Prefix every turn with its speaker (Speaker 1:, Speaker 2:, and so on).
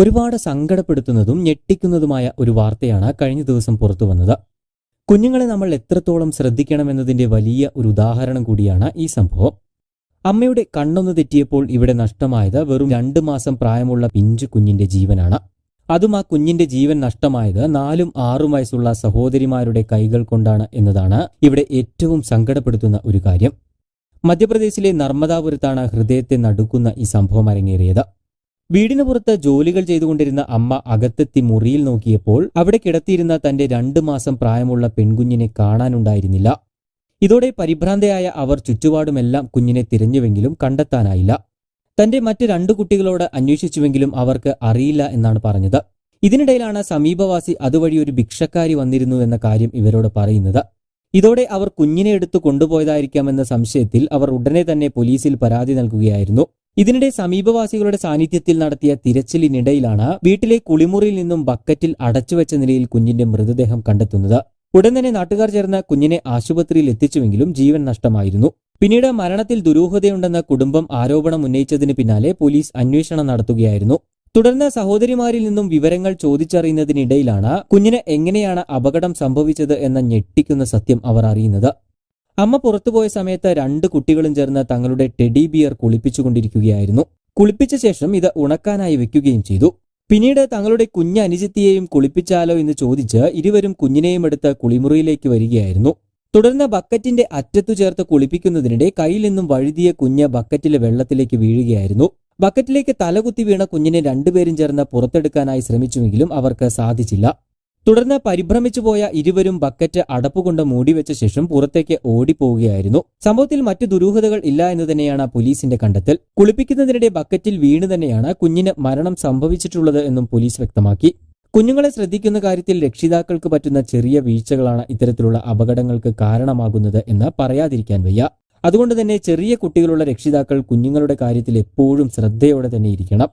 Speaker 1: ഒരുപാട് സങ്കടപ്പെടുത്തുന്നതും ഞെട്ടിക്കുന്നതുമായ ഒരു വാർത്തയാണ് കഴിഞ്ഞ ദിവസം പുറത്തു വന്നത്. കുഞ്ഞുങ്ങളെ നമ്മൾ എത്രത്തോളം ശ്രദ്ധിക്കണമെന്നതിന്റെ വലിയ ഒരു ഉദാഹരണം കൂടിയാണ് ഈ സംഭവം. അമ്മയുടെ കണ്ണൊന്ന് തെറ്റിയപ്പോൾ ഇവിടെ നഷ്ടമായത് വെറും രണ്ടു മാസം പ്രായമുള്ള പിഞ്ചു കുഞ്ഞിന്റെ ജീവനാണ്. അതും ആ കുഞ്ഞിന്റെ ജീവൻ നഷ്ടമായത് നാലും ആറും വയസ്സുള്ള സഹോദരിമാരുടെ കൈകൾ കൊണ്ടാണ് എന്നതാണ് ഇവിടെ ഏറ്റവും സങ്കടപ്പെടുത്തുന്ന ഒരു കാര്യം. മധ്യപ്രദേശിലെ നർമ്മദാപുരത്താണ് ഹൃദയത്തെ നടുക്കുന്ന ഈ സംഭവം അരങ്ങേറിയത്. വീടിന് പുറത്ത് ജോലികൾ ചെയ്തുകൊണ്ടിരുന്ന അമ്മ അകത്തെത്തി മുറിയിൽ നോക്കിയപ്പോൾ അവിടെ കിടത്തിയിരുന്ന തന്റെ രണ്ടു മാസം പ്രായമുള്ള പെൺകുഞ്ഞിനെ കാണാനുണ്ടായിരുന്നില്ല. ഇതോടെ പരിഭ്രാന്തയായ അവർ ചുറ്റുപാടുമെല്ലാം കുഞ്ഞിനെ തിരഞ്ഞുവെങ്കിലും കണ്ടെത്താനായില്ല. തന്റെ മറ്റ് രണ്ടു കുട്ടികളോട് അന്വേഷിച്ചുവെങ്കിലും അവർക്ക് അറിയില്ല എന്നാണ് പറഞ്ഞത്. ഇതിനിടയിലാണ് സമീപവാസി അതുവഴി ഒരു ഭിക്ഷക്കാരി വന്നിരുന്നു എന്ന കാര്യം ഇവരോട് പറയുന്നത്. ഇതോടെ അവർ കുഞ്ഞിനെ എടുത്തു കൊണ്ടുപോയതായിരിക്കാമെന്ന സംശയത്തിൽ അവർ ഉടനെ തന്നെ പോലീസിൽ പരാതി നൽകുകയായിരുന്നു. ഇതിനിടെ സമീപവാസികളുടെ സാന്നിധ്യത്തിൽ നടത്തിയ തിരച്ചിലിനിടയിലാണ് വീട്ടിലെ കുളിമുറിയിൽ നിന്നും ബക്കറ്റിൽ അടച്ചുവെച്ച നിലയിൽ കുഞ്ഞിന്റെ മൃതദേഹം കണ്ടെത്തുന്നത്. ഉടൻ തന്നെ നാട്ടുകാർ ചേർന്ന് കുഞ്ഞിനെ ആശുപത്രിയിൽ എത്തിച്ചുവെങ്കിലും ജീവൻ നഷ്ടമായിരുന്നു. പിന്നീട് മരണത്തിൽ ദുരൂഹതയുണ്ടെന്ന കുടുംബം ആരോപണം ഉന്നയിച്ചതിന് പിന്നാലെ പോലീസ് അന്വേഷണം നടത്തുകയായിരുന്നു. തുടർന്ന് സഹോദരിമാരിൽ നിന്നും വിവരങ്ങൾ ചോദിച്ചറിയുന്നതിനിടയിലാണ് കുഞ്ഞിന് എങ്ങനെയാണ് അപകടം സംഭവിച്ചത് എന്ന ഞെട്ടിക്കുന്ന സത്യം അവർ അറിയുന്നത്. അമ്മ പുറത്തുപോയ സമയത്ത് രണ്ട് കുട്ടികളും ചേർന്ന് തങ്ങളുടെ ടെഡി ബിയർ കുളിപ്പിച്ചുകൊണ്ടിരിക്കുകയായിരുന്നു. കുളിപ്പിച്ച ശേഷം ഇത് ഉണക്കാനായി വെക്കുകയും ചെയ്തു. പിന്നീട് തങ്ങളുടെ കുഞ്ഞ് അനുജത്തിയെയും കുളിപ്പിച്ചാലോ എന്ന് ചോദിച്ച് ഇരുവരും കുഞ്ഞിനെയും എടുത്ത് കുളിമുറിയിലേക്ക് വരികയായിരുന്നു. തുടർന്ന് ബക്കറ്റിന്റെ അറ്റത്തു ചേർത്ത് കുളിപ്പിക്കുന്നതിനിടെ കയ്യിൽ നിന്നും വഴുതിയ കുഞ്ഞ് ബക്കറ്റിലെ വെള്ളത്തിലേക്ക് വീഴുകയായിരുന്നു. ബക്കറ്റിലേക്ക് തലകുത്തി വീണ കുഞ്ഞിനെ രണ്ടുപേരും ചേർന്ന് പുറത്തെടുക്കാനായി ശ്രമിച്ചുവെങ്കിലും അവർക്ക് സാധിച്ചില്ല. തുടർന്ന് പരിഭ്രമിച്ചു പോയ ഇരുവരും ബക്കറ്റ് അടപ്പുകൊണ്ട് മൂടിവെച്ച ശേഷം പുറത്തേക്ക് ഓടിപ്പോവുകയായിരുന്നു. സംഭവത്തിൽ മറ്റു ദുരൂഹതകൾ ഇല്ല എന്ന് തന്നെയാണ് പോലീസിന്റെ കണ്ടെത്തൽ. കുളിപ്പിക്കുന്നതിനിടെ ബക്കറ്റിൽ വീണ് തന്നെയാണ് കുഞ്ഞിന് മരണം സംഭവിച്ചിട്ടുള്ളത് എന്നും പോലീസ് വ്യക്തമാക്കി. കുഞ്ഞുങ്ങളെ ശ്രദ്ധിക്കുന്ന കാര്യത്തിൽ രക്ഷിതാക്കൾക്ക് പറ്റുന്ന ചെറിയ വീഴ്ചകളാണ് ഇത്തരത്തിലുള്ള അപകടങ്ങൾക്ക് കാരണമാകുന്നത് എന്ന് പറയാതിരിക്കാൻ വയ്യ. അതുകൊണ്ട് തന്നെ ചെറിയ കുട്ടികളുള്ള രക്ഷിതാക്കൾ കുഞ്ഞുങ്ങളുടെ കാര്യത്തിൽ എപ്പോഴും ശ്രദ്ധയോടെ തന്നെ ഇരിക്കണം.